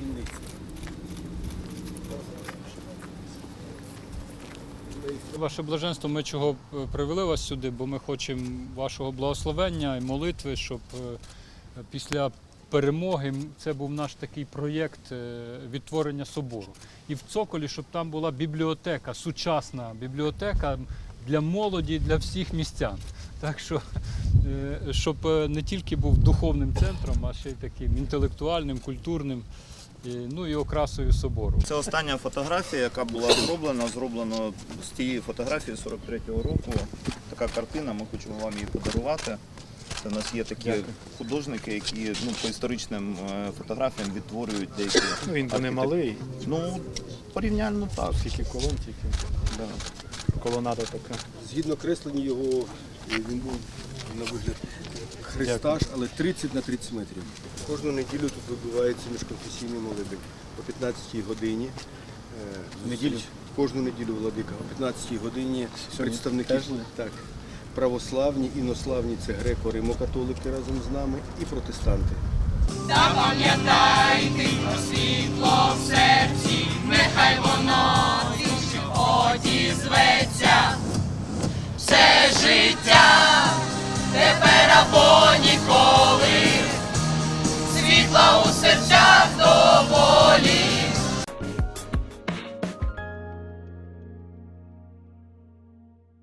дзвіниці. Ваше блаженство, ми чого е, привели вас сюди, бо ми хочемо вашого благословення і молитви, щоб е, після перемоги це був наш такий проєкт е, відтворення собору. І в цоколі, щоб там була бібліотека, сучасна бібліотека для молоді, для всіх містян. Так що, щоб не тільки був духовним центром, а ще й таким інтелектуальним, культурним, ну і окрасою собору. Це остання фотографія, яка була зроблена. Зроблено з тієї фотографії 43-го року. Така картина, ми хочемо вам її подарувати. Це у нас є такі художники, які ну, по історичним е, фотографіям відтворюють деякі. Ну, він то не малий, Ну, порівняльно так. скільки колон, тільки Да. колонада така. Згідно креслення його, е, він був на вигляд хрестаж, але 30 на 30 метрів. Кожну неділю тут відбувається міжконфесійний молебень о 15-й годині. Е, Неділю? Кожну неділю владика о 15-й годині представники теж так, православні, інославні це греко-римокатолики разом з нами і протестанти. все життя, тепер або ніколи, світла у серцях доволі.